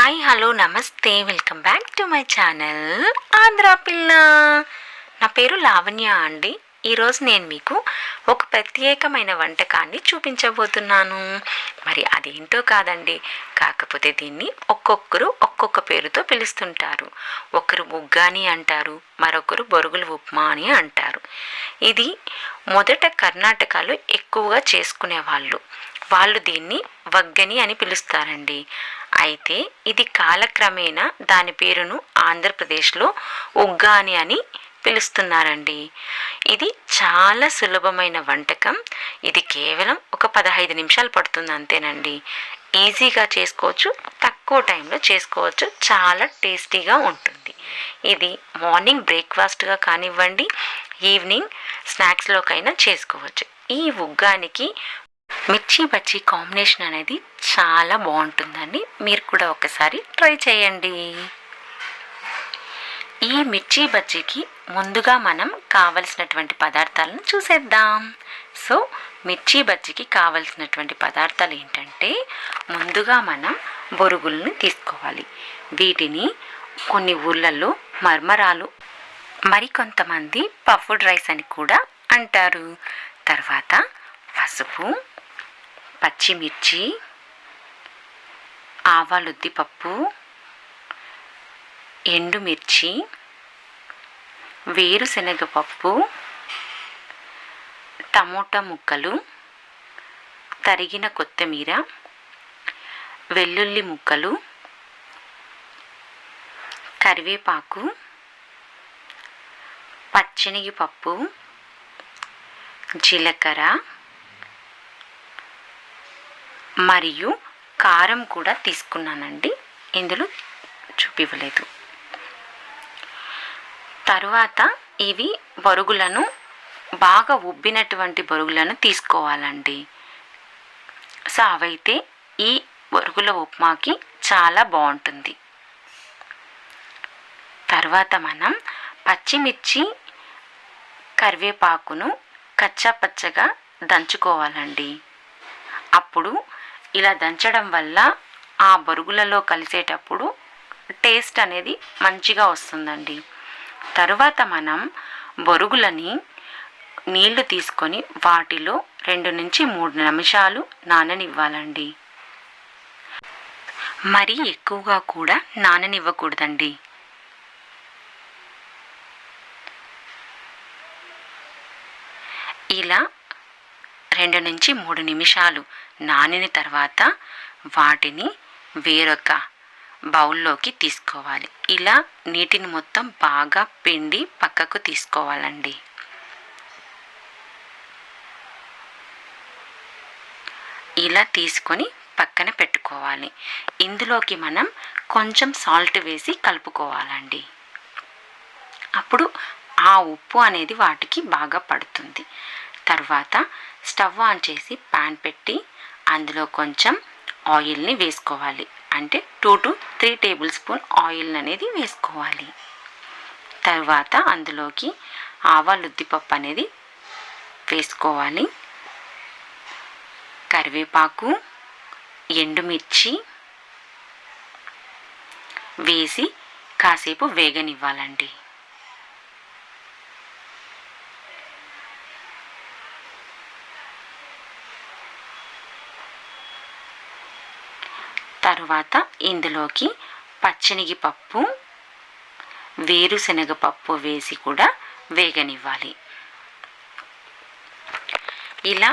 Hi hello నమస్తే welcome back to my channel Andhra Pilla. నా పేరు లావణ్య అండి. ఈరోజు నేను మీకు ఒక ప్రత్యేకమైన వంటకాన్ని చూపించబోతున్నాను. మరి అదేంటో కాదండి. కాకపోతే దీన్ని ఒక్కొక్కరు ఒక్కొక్క పేరుతో పిలుస్తుంటారు. ఒకరు బుగ్గాని అంటారు మరొకరు బొరుగులు ఉప్మా అని అంటారు. ఇది మొదట కర్ణాటకలో ఎక్కువగా చేసుకునేవాళ్ళు. వాళ్ళు దీన్ని వగ్గని అని పిలుస్తారండి. అయితే ఇది కాలక్రమేణా దాని పేరును ఆంధ్రప్రదేశ్లో ఉగ్గాని అని పిలుస్తున్నారండి. ఇది చాలా సులభమైన వంటకం. ఇది కేవలం ఒక పదహైదు నిమిషాలు పడుతుంది అంతేనండి. ఈజీగా చేసుకోవచ్చు తక్కువ టైంలో చేసుకోవచ్చు. చాలా టేస్టీగా ఉంటుంది. ఇది మార్నింగ్ బ్రేక్ఫాస్ట్గా కానివ్వండి ఈవినింగ్ స్నాక్స్లోకైనా చేసుకోవచ్చు. ఈ ఉగ్గానికి మిర్చి బజ్జీ కాంబినేషన్ అనేది చాలా బాగుంటుందండి. మీరు కూడా ఒకసారి ట్రై చేయండి. ఈ మిర్చి బజ్జీకి ముందుగా మనం కావలసినటువంటి పదార్థాలను చూసేద్దాం. సో మిర్చి బజ్జీకి కావలసినటువంటి పదార్థాలు ఏంటంటే ముందుగా మనం బొరుగులను తీసుకోవాలి. వీటిని కొన్ని ఊళ్ళల్లో మర్మరాలు మరికొంతమంది పఫ్డ్ రైస్ అని కూడా అంటారు. తర్వాత పసుపు పచ్చిమిర్చి ఆవాలుద్దిపప్పు ఎండుమిర్చి వేరుశనగపప్పు టమోటా ముక్కలు తరిగిన కొత్తిమీర వెల్లుల్లి ముక్కలు కరివేపాకు పచ్చనిగిపప్పు జీలకర్ర మరియు కారం కూడా తీసుకున్నానండి. ఇందులో చూపివ్వలేదు. తరువాత ఇవి బొరుగులను బాగా ఉబ్బినటువంటి బొరుగులను తీసుకోవాలండి. సో అవైతే ఈ బొరుగుల ఉప్మాకి చాలా బాగుంటుంది. తర్వాత మనం పచ్చిమిర్చి కరివేపాకును కచ్చా పచ్చగా దంచుకోవాలండి. అప్పుడు ఇలా దంచడం వల్ల ఆ బొరుగులలో కలిసేటప్పుడు టేస్ట్ అనేది మంచిగా వస్తుందండి. తరువాత మనం బొరుగులని నీళ్ళు తీసుకొని వాటిలో రెండు నుంచి మూడు నిమిషాలు నాననివ్వాలండి. మరీ ఎక్కువగా కూడా నాననివ్వకూడదండి. ఇలా రెండు నుంచి మూడు నిమిషాలు నానిన తర్వాత వాటిని వేరొక బౌల్లోకి తీసుకోవాలి. ఇలా నీటిని మొత్తం బాగా పిండి పక్కకు తీసుకోవాలండి. ఇలా తీసుకొని పక్కన పెట్టుకోవాలి. ఇందులోకి మనం కొంచెం సాల్ట్ వేసి కలుపుకోవాలండి. అప్పుడు ఆ ఉప్పు అనేది వాటికి బాగా పడుతుంది. తర్వాత స్టవ్ ఆన్ చేసి ప్యాన్ పెట్టి అందులో కొంచెం ఆయిల్ని వేసుకోవాలి. అంటే two to three tablespoon oil అనేది వేసుకోవాలి. తర్వాత అందులోకి ఆవాలు ఉద్దిపప్పు అనేది వేసుకోవాలి. కరివేపాకు ఎండుమిర్చి వేసి కాసేపు వేగనివ్వాలండి. తర్వాత ఇందులోకి పచ్చనిగి పప్పు వేరుశనగపప్పు వేసి కూడా వేగనివ్వాలి. ఇలా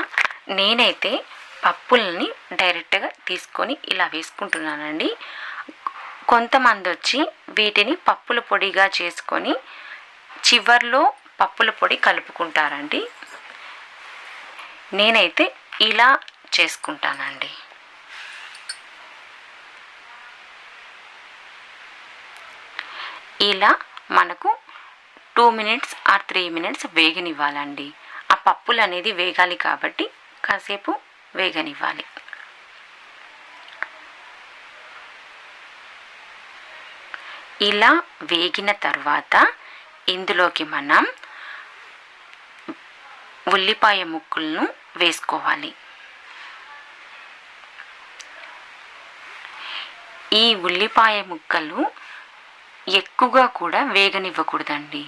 నేనైతే పప్పుల్ని డైరెక్ట్గా తీసుకొని ఇలా వేసుకుంటున్నానండి. కొంతమంది వచ్చి వీటిని పప్పుల పొడిగా చేసుకొని చివర్లో పప్పుల పొడి కలుపుకుంటారండి. నేనైతే ఇలా చేసుకుంటానండి. ఇలా మనకు two minutes or three minutes వేగనివ్వాలండి. ఆ పప్పులు అనేది వేగాలి కాబట్టి కాసేపు వేగనివ్వాలి. ఇలా వేగిన తర్వాత ఇందులోకి మనం ఉల్లిపాయ ముక్కలను వేసుకోవాలి. ఈ ఉల్లిపాయ ముక్కలు ఎక్కువగా కూడా వేగనివ్వకూడదండి.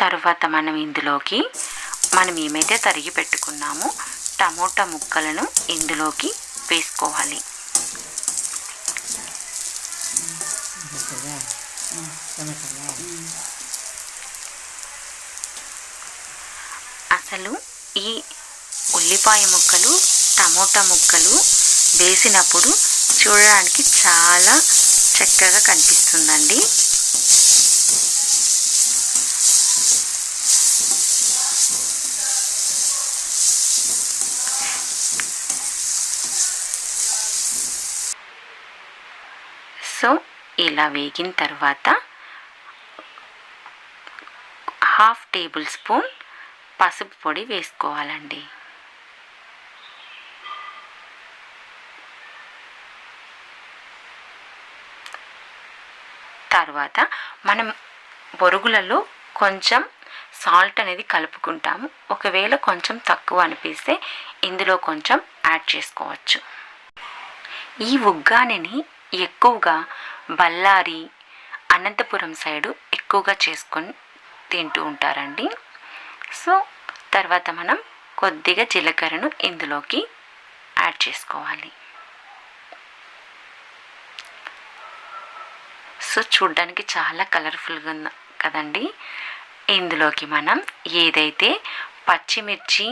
తరువాత మనం ఇందులోకి మనం ఏమైతే తరిగి పెట్టుకున్నామో టమోటా ముక్కలను ఇందులోకి వేసుకోవాలి. అసలు ఈ ఉల్లిపాయ ముక్కలు టమోటా ముక్కలు వేసినప్పుడు చూడడానికి చాలా చక్కగా కనిపిస్తుందండి. సో ఇలా వేగిన తర్వాత హాఫ్ టేబుల్ స్పూన్ పసుపు పొడి వేసుకోవాలండి. తర్వాత మనం బొరుగులలో కొంచెం సాల్ట్ అనేది కలుపుకుంటాము. ఒకవేళ కొంచెం తక్కువ అనిపిస్తే ఇందులో కొంచెం యాడ్ చేసుకోవచ్చు. ఈ ఉగ్గానిని ఎక్కువగా బళ్ళారి అనంతపురం సైడు ఎక్కువగా చేసుకొని తింటూ ఉంటారండి. సో తర్వాత మనం కొద్దిగా జీలకర్రను ఇందులోకి యాడ్ చేసుకోవాలి. సో చూడ్డానికి చాలా కలర్ఫుల్గా ఉంది కదండి. ఇందులోకి మనం ఏదైతే పచ్చిమిర్చి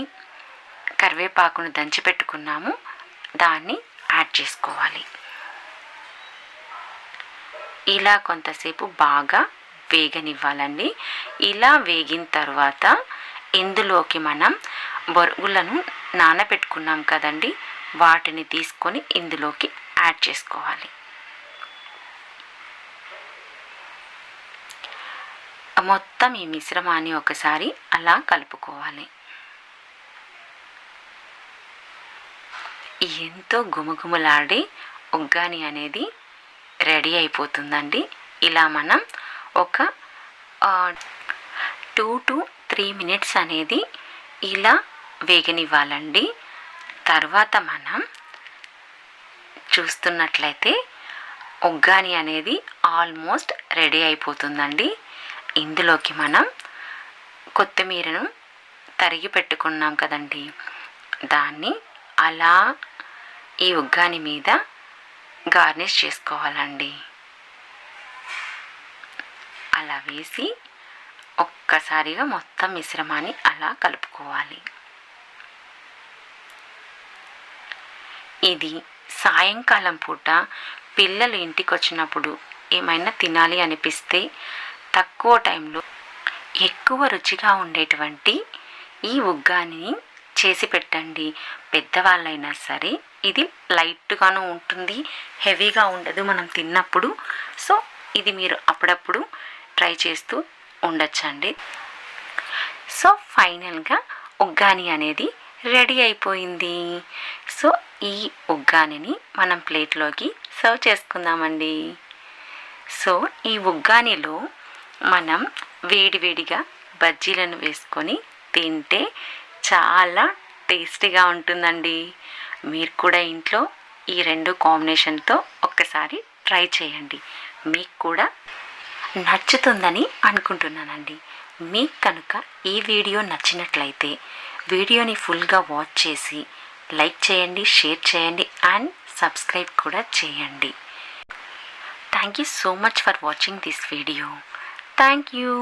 కరివేపాకును దంచి పెట్టుకున్నామో దాన్ని యాడ్ చేసుకోవాలి. ఇలా కొంతసేపు బాగా వేగనివ్వాలండి. ఇలా వేగిన తర్వాత ఇందులోకి మనం బొరుగులను నానబెట్టుకున్నాం కదండి. వాటిని తీసుకొని ఇందులోకి యాడ్ చేసుకోవాలి. మొత్తం ఈ మిశ్రమాన్ని ఒకసారి అలా కలుపుకోవాలి. ఎంతో గుమగుమలాడి ఉగ్గాని అనేది రెడీ అయిపోతుందండి. ఇలా మనం ఒక టూ టు త్రీ మినిట్స్ అనేది ఇలా వేగనివ్వాలండి. తర్వాత మనం చూస్తున్నట్లయితే ఉగ్గాని అనేది ఆల్మోస్ట్ రెడీ అయిపోతుందండి. ఇందులోకి మనం కొత్తిమీరను తరిగి పెట్టుకున్నాం కదండి. దాన్ని అలా ఈ ఉగ్గాని మీద గార్నిష్ చేసుకోవాలండి. అలా వేసి ఒక్కసారిగా మొత్తం మిశ్రమాన్ని అలా కలుపుకోవాలి. ఇది సాయంకాలం పూట పిల్లలు ఇంటికి వచ్చినప్పుడు ఏమైనా తినాలి అనిపిస్తే తక్కువ టైంలో ఎక్కువ రుచిగా ఉండేటువంటి ఈ ఉగ్గాని చేసి పెట్టండి. పెద్దవాళ్ళైనా సరే ఇది లైట్గాను ఉంటుంది హెవీగా ఉండదు మనం తిన్నప్పుడు. సో ఇది మీరు అప్పుడప్పుడు ట్రై చేస్తూ ఉండొచ్చండి. సో ఫైనల్గా ఉగ్గాని అనేది రెడీ అయిపోయింది. సో ఈ ఉగ్గానిని మనం ప్లేట్లోకి సర్వ్ చేసుకుందామండి. సో ఈ ఉగ్గానిలో మనం వేడివేడిగా బజ్జీలను వేసుకొని తింటే చాలా టేస్టీగా ఉంటుందండి. మీరు కూడా ఇంట్లో ఈ రెండు కాంబినేషన్తో ఒక్కసారి ట్రై చేయండి. మీకు కూడా నచ్చుతుందని అనుకుంటున్నానండి. మీకు కనుక ఈ వీడియో నచ్చినట్లయితే వీడియోని ఫుల్గా వాచ్ చేసి లైక్ చేయండి షేర్ చేయండి అండ్ సబ్స్క్రైబ్ కూడా చేయండి. Thank you so much for watching this video. Thank you